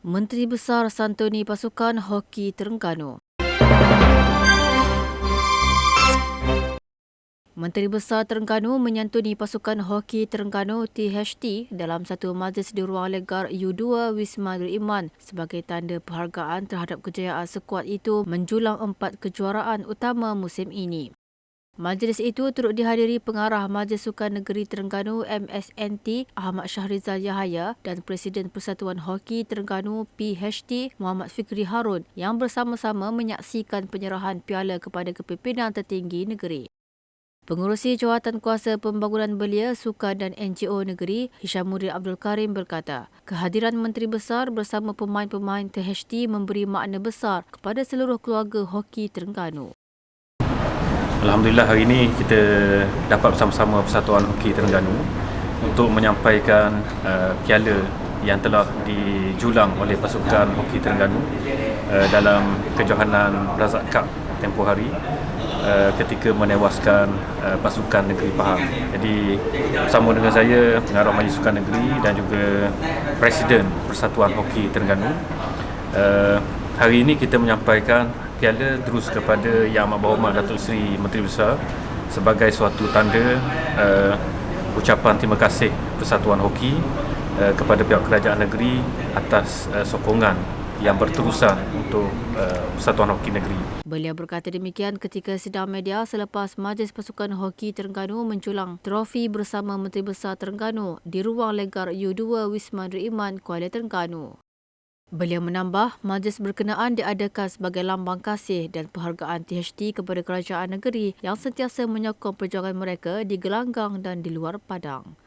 Menteri Besar Santoni Pasukan Hoki Terengganu. Menteri Besar Terengganu menyantuni pasukan hoki Terengganu THT dalam satu majlis di ruang legar U2 Wisma Nur Iman sebagai tanda penghargaan terhadap kejayaan skuad itu menjulang empat kejuaraan utama musim ini. Majlis itu turut dihadiri pengarah Majlis Sukan Negeri Terengganu MSNT Ahmad Syahrizal Yahaya dan Presiden Persatuan Hoki Terengganu PHT Muhammad Fikri Harun yang bersama-sama menyaksikan penyerahan piala kepada kepimpinan tertinggi negeri. Pengurusi Jawatan Kuasa Pembangunan Belia, Sukan dan NGO Negeri, Hishamuddin Abdul Karim berkata, kehadiran Menteri Besar bersama pemain-pemain THT memberi makna besar kepada seluruh keluarga hoki Terengganu. Alhamdulillah hari ini kita dapat bersama-sama Persatuan Hoki Terengganu untuk menyampaikan uh, piala yang telah dijulang oleh pasukan Hoki Terengganu uh, dalam kejohanan Razak Cup tempoh hari uh, ketika menewaskan uh, pasukan negeri Pahang. Jadi bersama dengan saya pengarah Majlis Sukan Negeri dan juga Presiden Persatuan Hoki Terengganu uh, hari ini kita menyampaikan piala terus kepada Yang Amat Berhormat Datuk Seri Menteri Besar sebagai suatu tanda uh, ucapan terima kasih Persatuan Hoki uh, kepada pihak kerajaan negeri atas uh, sokongan yang berterusan untuk uh, Persatuan Hoki Negeri. Beliau berkata demikian ketika sidang media selepas Majlis Pasukan Hoki Terengganu menculang trofi bersama Menteri Besar Terengganu di ruang legar U2 Wisma Nur Iman Kuala Terengganu. Beliau menambah, majlis berkenaan diadakan sebagai lambang kasih dan penghargaan THT kepada kerajaan negeri yang sentiasa menyokong perjuangan mereka di gelanggang dan di luar padang.